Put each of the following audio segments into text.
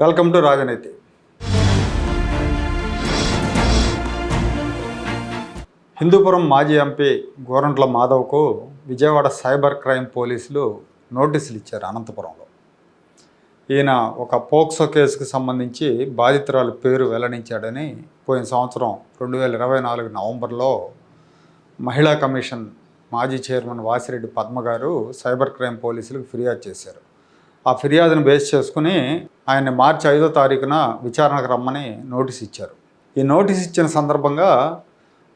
Welcome to రాజనీతి. హిందూపురం మాజీ MP Gorantla మాధవ్కు విజయవాడ సైబర్ క్రైమ్ పోలీసులు నోటీసులు ఇచ్చారు అనంతపురంలో. ఈయన ఒక పోక్సో కేసుకు సంబంధించి బాధితురాలు పేరు వెల్లడించాడని పోయిన సంవత్సరం రెండు వేల ఇరవై నాలుగు నవంబర్లో మహిళా కమిషన్ మాజీ చైర్మన్ వాసిరెడ్డి పద్మ గారు సైబర్ క్రైమ్ పోలీసులకు ఫిర్యాదు చేశారు. ఆ ఫిర్యాదును బేస్ చేసుకుని ఆయన్ని మార్చి ఐదో తారీఖున విచారణకు రమ్మని నోటీస్ ఇచ్చారు. ఈ నోటీస్ ఇచ్చిన సందర్భంగా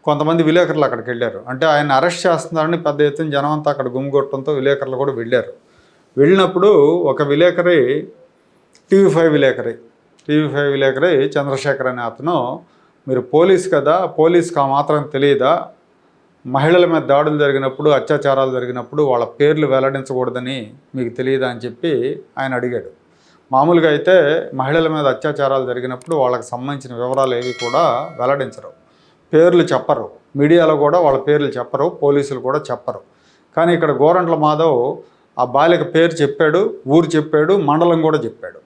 కొంతమంది విలేకరులు అక్కడికి వెళ్ళారు. అంటే ఆయన అరెస్ట్ చేస్తున్నారని పెద్ద ఎత్తున జనం అంతా అక్కడ గుమ్మిగొట్టడంతో విలేకరులు కూడా వెళ్ళారు. వెళ్ళినప్పుడు ఒక విలేకరి టీవీ ఫైవ్ విలేకరి టీవీ ఫైవ్ విలేకరి చంద్రశేఖర్ అనే అతను మీరు పోలీస్ కదా పోలీస్కి ఆ మాత్రం తెలియదా? మహిళల మీద దాడులు జరిగినప్పుడు అత్యాచారాలు జరిగినప్పుడు వాళ్ళ పేర్లు వెల్లడించకూడదని మీకు తెలియదా అని చెప్పి ఆయన అడిగాడు. మామూలుగా అయితే మహిళల మీద అత్యాచారాలు జరిగినప్పుడు వాళ్ళకి సంబంధించిన వివరాలు ఏవి కూడా వెల్లడించరు. పేర్లు చెప్పరు. మీడియాలో కూడా వాళ్ళ పేర్లు చెప్పరు. పోలీసులు కూడా చెప్పరు. కానీ ఇక్కడ గోరంట్ల మాధవ్ ఆ బాలిక పేరు చెప్పాడు ఊరు చెప్పాడు మండలం కూడా చెప్పాడు.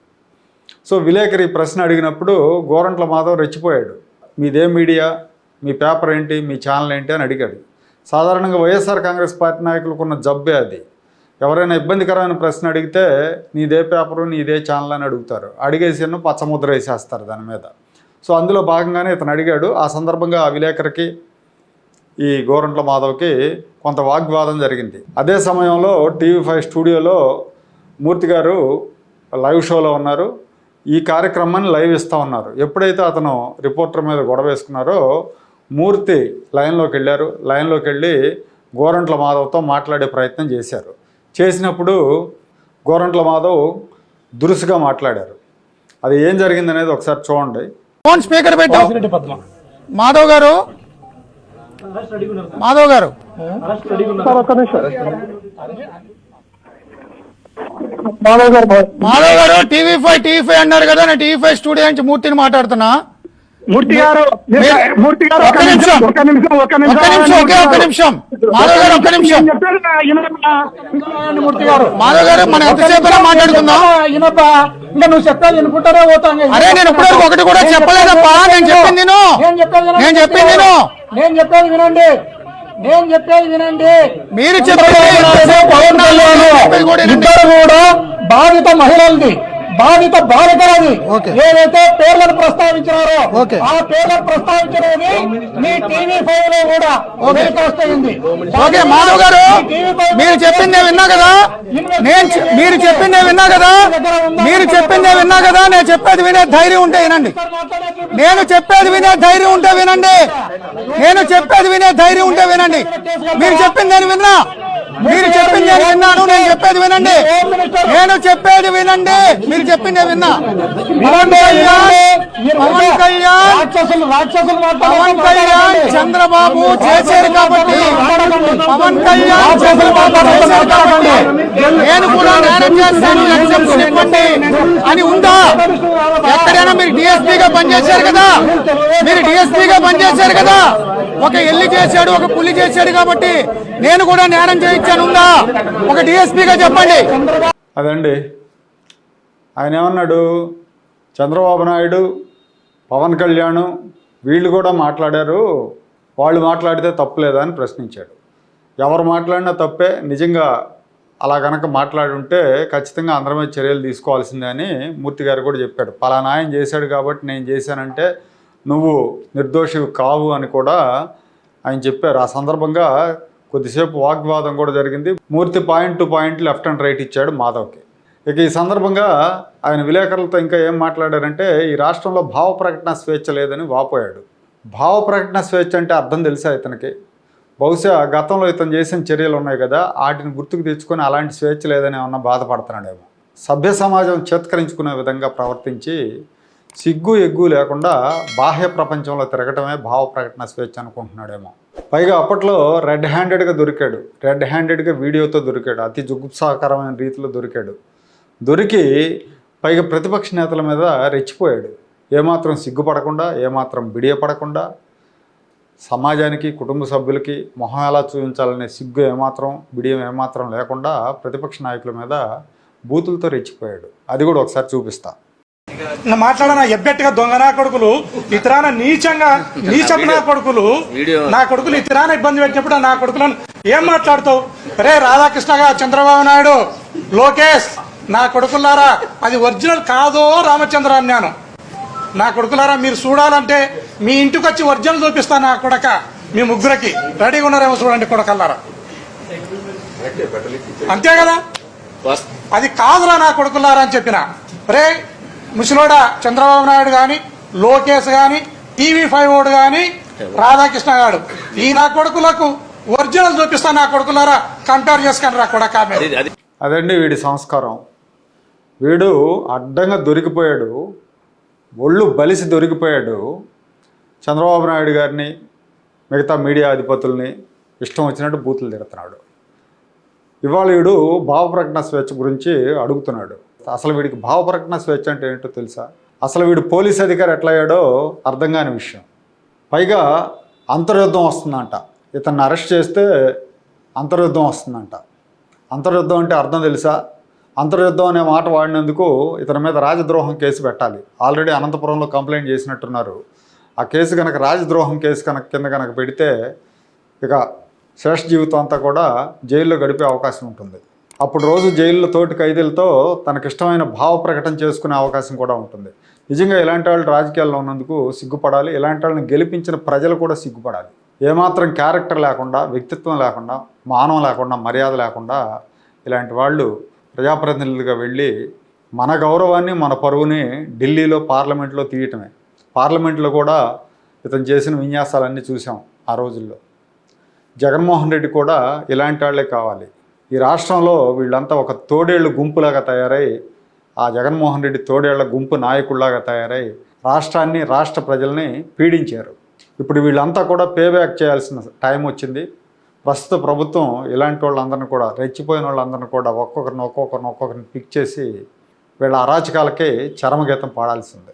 సో విలేకరి ఈ ప్రశ్న అడిగినప్పుడు గోరంట్ల మాధవ్ రెచ్చిపోయాడు. మీదే మీడియా మీ పేపర్ ఏంటి మీ ఛానల్ ఏంటి అని అడిగాడు. సాధారణంగా వైఎస్ఆర్ కాంగ్రెస్ పార్టీ నాయకులకు ఉన్న జబ్బే అది. ఎవరైనా ఇబ్బందికరమైన ప్రశ్న అడిగితే నీదే పేపరు నీదే ఛానల్ అని అడుగుతారు. అడిగేసిన పచ్చముద్ర వేసేస్తారు దాని మీద. సో అందులో భాగంగానే ఇతను అడిగాడు ఆ సందర్భంగా ఆ విలేకరికి ఈ గోరంట్ల మాధవ్కి కొంత వాగ్వాదం జరిగింది. అదే సమయంలో టీవీ ఫైవ్ స్టూడియోలో మూర్తి గారు లైవ్ షోలో ఉన్నారు. ఈ కార్యక్రమాన్ని లైవ్ ఇస్తూ ఉన్నారు. ఎప్పుడైతే అతను రిపోర్టర్ మీద గొడవ వేసుకున్నారో మూర్తి లైన్లోకి వెళ్ళారు. లైన్లోకి వెళ్ళి గోరంట్ల మాధవ్తో మాట్లాడే ప్రయత్నం చేశారు. చేసినప్పుడు గోరంట్ల మాధవ్ దురుసుగా మాట్లాడారు. అది ఏం జరిగిందనేది ఒకసారి చూడండి. ఫోన్ స్పీకర్ పెట్టు. మాధవ్ గారు? మాధవ్ గారు? సార్ ఒక్క నిమిషం. మాధవ్ గారు మాధవ్ గారు టీవీ ఫైవ్ టీవీ ఫైవ్ అన్నారు కదా నేను టీవీ ఫైవ్ స్టూడియో నుంచి మూర్తిని మాట్లాడుతున్నా. మూర్తి గారు మీరు- మూర్తి గారు ఒక్క నిమిషం. ఒక్క నిమిషం ఒక్క నిమిషం. ఒకే ఒక్క నిమిషం. మాధవ్ గారు ఒక్క నిమిషం. మూర్తి గారు. మాధవ్ గారు మనం ఎంతసేపు మాట్లాడుకుందాం. వినబ్బా ఇంకా నువ్వు చెప్పేది వినుకుంటారా పోతాను అరే నేను ఇప్పటివరకు ఒకటి కూడా చెప్పలేదప్పా. నేను చెప్పింది నేను నేను చెప్పేది. నేను చెప్పింది నేను చెప్పేది వినండి. నేను చెప్పేది వినండి. మీరు చెప్పేది కూడా బాధిత మహిళలది బాధిత బాలికలది ఓకే. ఏదైతే పేర్లను ప్రస్తావించారో ఓకే. ఆ పేర్లను ప్రస్తావించడానికి మీ టీవీ ఫైవ్లో కూడా ఓకే. మాధవ్ గారు మీరు చెప్పింది నేను విన్నా కదా? నేను మీరు చెప్పింది నేను విన్నా కదా? మీరు చెప్పింది నేను విన్నా కదా? నేను చెప్పేది వినే ధైర్యం ఉంటే వినండి. నేను చెప్పేది వినే ధైర్యం ఉంటే వినండి. నేను చెప్పేది వినే ధైర్యం ఉంటే వినండి. మీరు చెప్పింది నేను విన్నా. మీరు చెప్పింది నేను విన్నాను నేను చెప్పేది వినండి. నేను చెప్పేది వినండి. మీరు చెప్పింది నేను విన్నా పవన్ కళ్యాణ్ పవన్ కళ్యాణ్ చంద్రబాబు చేశారు కాబట్టి పవన్ కళ్యాణ్ చంద్రబాబు చేశారు కాబట్టి నేను కూడా చేస్తాను. ఎగ్జామ్షన్ ఇవ్వండి అని ఉందా? ఎక్కడైనా మీరు డిఎస్పీగా పనిచేశారు కదా? మీరు డిఎస్పీగా పనిచేశారు కదా? ఒక ఎల్లి చేశాడు ఒక పులి చేశాడు కాబట్టి నేను కూడా నేరం చేయించాను. ఒక డిఎస్పీగా చెప్పండి. అదండి. ఆయన ఏమన్నాడు? చంద్రబాబు నాయుడు పవన్ కళ్యాణ్ వీళ్ళు కూడా మాట్లాడారు. వాళ్ళు మాట్లాడితే తప్పులేదా అని ప్రశ్నించాడు. ఎవరు మాట్లాడినా తప్పే. నిజంగా అలా కనుక మాట్లాడుంటే ఖచ్చితంగా అందరి మీద చర్యలు తీసుకోవాల్సిందే అని మూర్తి గారు కూడా చెప్పాడు. పలానా ఆయన చేశాడు కాబట్టి నేను చేశానంటే నువ్వు నిర్దోషివి కావు అని కూడా ఆయన చెప్పారు. ఆ సందర్భంగా కొద్దిసేపు వాగ్వాదం కూడా జరిగింది. Murthy point to point left and right ఇచ్చాడు మాధవ్కి. ఇక ఈ సందర్భంగా ఆయన విలేకరులతో ఇంకా ఏం మాట్లాడారంటే ఈ రాష్ట్రంలో భావ ప్రకటన స్వేచ్ఛ లేదని వాపోయాడు. భావ ప్రకటన స్వేచ్ఛ అంటే అర్థం తెలుసా ఇతనికి? బహుశా గతంలో ఇతను చేసిన చర్యలు ఉన్నాయి కదా వాటిని గుర్తుకు తెచ్చుకొని అలాంటి స్వేచ్ఛ లేదని ఏమన్నా బాధపడుతున్నాడేమో. సభ్య సమాజం చేత్కరించుకునే విధంగా ప్రవర్తించి సిగ్గు ఎగ్గు లేకుండా బాహ్య ప్రపంచంలో తిరగటమే భావ ప్రకటన స్వేచ్ఛ అనుకుంటున్నాడేమో. పైగా అప్పట్లో రెడ్ హ్యాండెడ్గా దొరికాడు. రెడ్ హ్యాండెడ్గా వీడియోతో దొరికాడు. అతి జుగుప్సాకరమైన రీతిలో దొరికాడు. దొరికి పైగా ప్రతిపక్ష నేతల మీద రెచ్చిపోయాడు. ఏమాత్రం సిగ్గుపడకుండా ఏమాత్రం బిడియపడకుండా సమాజానికి కుటుంబ సభ్యులకి మొహం ఎలా చూపించాలనే సిగ్గు ఏమాత్రం బిడియం ఏమాత్రం లేకుండా ప్రతిపక్ష నాయకుల మీద బూతులతో రెచ్చిపోయాడు. అది కూడా ఒకసారి చూపిస్తాను మాట్లాడన ఎబ్బెట్టుగా దొంగనా కొడుకులు ఇతరాన నీచంగా నీచపు నా కొడుకులు. నా కొడుకులు ఇతరాన ఇబ్బంది పెట్టినప్పుడు నా కొడుకులను ఏం మాట్లాడుతావు? రే రాధాకృష్ణగా చంద్రబాబు నాయుడు లోకేష్ నా కొడుకులారా అది ఒరిజినల్ కాదో రామచంద్ర అన్నాను నా కొడుకులారా మీరు చూడాలంటే మీ ఇంటికి వచ్చి ఒరిజినల్ చూపిస్తాను నా కొడక మీ ముగ్గురికి. రెడీగా ఉన్నారేమో చూడండి కొడకల్లారా. అంతే కదా? అది కాదురా నా కొడుకులారా అని చెప్పిన. రే ముసలోడా చంద్రబాబు నాయుడు గాని లోకేష్ గాని టీవీ ఫైవ్ ఓడు గాని రాధాకృష్ణ గారు ఈ నా కొడుకులకు ఒరిజినల్ చూపిస్తా నా కొడుకులారా కంపేర్ చేసుకుని రా మీరు. అదండి వీడి సంస్కారం. వీడు అడ్డంగా దొరికిపోయాడు. ఒళ్ళు బలిసి దొరికిపోయాడు. చంద్రబాబు నాయుడు గారిని మిగతా మీడియా అధిపతుల్ని ఇష్టం వచ్చినట్టు బూతులు తిడుతున్నాడు. ఇవాళ వీడు భావప్రకటన స్వేచ్ఛ గురించి అడుగుతున్నాడు. అసలు వీడికి భావప్రకటన స్వేచ్ఛ అంటే ఏంటో తెలుసా? అసలు వీడు పోలీస్ అధికారి ఎట్లా అయ్యాడో అర్థం కాని విషయం. పైగా అంతర్యుద్ధం వస్తుందంట. ఇతన్ని అరెస్ట్ చేస్తే అంతర్యుద్ధం వస్తుందంట. అంతర్యుద్ధం అంటే అర్థం తెలుసా? అంతర్యుద్ధం అనే మాట వాడినందుకు ఇతని మీద రాజద్రోహం కేసు పెట్టాలి. ఆల్రెడీ అనంతపురంలో కంప్లైంట్ చేసినట్టున్నారు. ఆ కేసు కనుక రాజద్రోహం కేసు కనుక కింద కనుక పెడితే ఇక శేష జీవితం అంతా కూడా జైల్లో గడిపే అవకాశం ఉంటుంది. అప్పుడు రోజు జైల్లో తోటి ఖైదీలతో తనకిష్టమైన భావ ప్రకటన చేసుకునే అవకాశం కూడా ఉంటుంది. నిజంగా ఇలాంటి వాళ్ళు రాజకీయాల్లో ఉన్నందుకు సిగ్గుపడాలి. ఇలాంటి వాళ్ళని గెలిపించిన ప్రజలు కూడా సిగ్గుపడాలి. ఏమాత్రం క్యారెక్టర్ లేకుండా వ్యక్తిత్వం లేకుండా మానం లేకుండా మర్యాద లేకుండా ఇలాంటి వాళ్ళు ప్రజాప్రతినిధులుగా వెళ్ళి మన గౌరవాన్ని మన పరువుని ఢిల్లీలో పార్లమెంట్లో తీయటమే. పార్లమెంట్లో కూడా ఇతను చేసిన విన్యాసాలన్నీ చూసాం ఆ రోజుల్లో. జగన్మోహన్ రెడ్డి కూడా ఇలాంటి వాళ్ళే కావాలి. ఈ రాష్ట్రంలో వీళ్ళంతా ఒక తోడేళ్ళు గుంపులాగా తయారై ఆ జగన్మోహన్ రెడ్డి తోడేళ్ళ గుంపు నాయకుల్లాగా తయారై రాష్ట్రాన్ని రాష్ట్ర ప్రజల్ని పీడించారు. ఇప్పుడు వీళ్ళంతా కూడా పే బ్యాక్ చేయాల్సిన టైం వచ్చింది. ప్రస్తుత ప్రభుత్వం ఇలాంటి వాళ్ళందరినీ కూడా రెచ్చిపోయిన వాళ్ళందరినీ కూడా ఒక్కొక్కరిని ఒక్కొక్కరిని ఒక్కొక్కరిని పిక్ చేసి వీళ్ళ అరాచకాలకి చరమగీతం పాడాల్సిందే.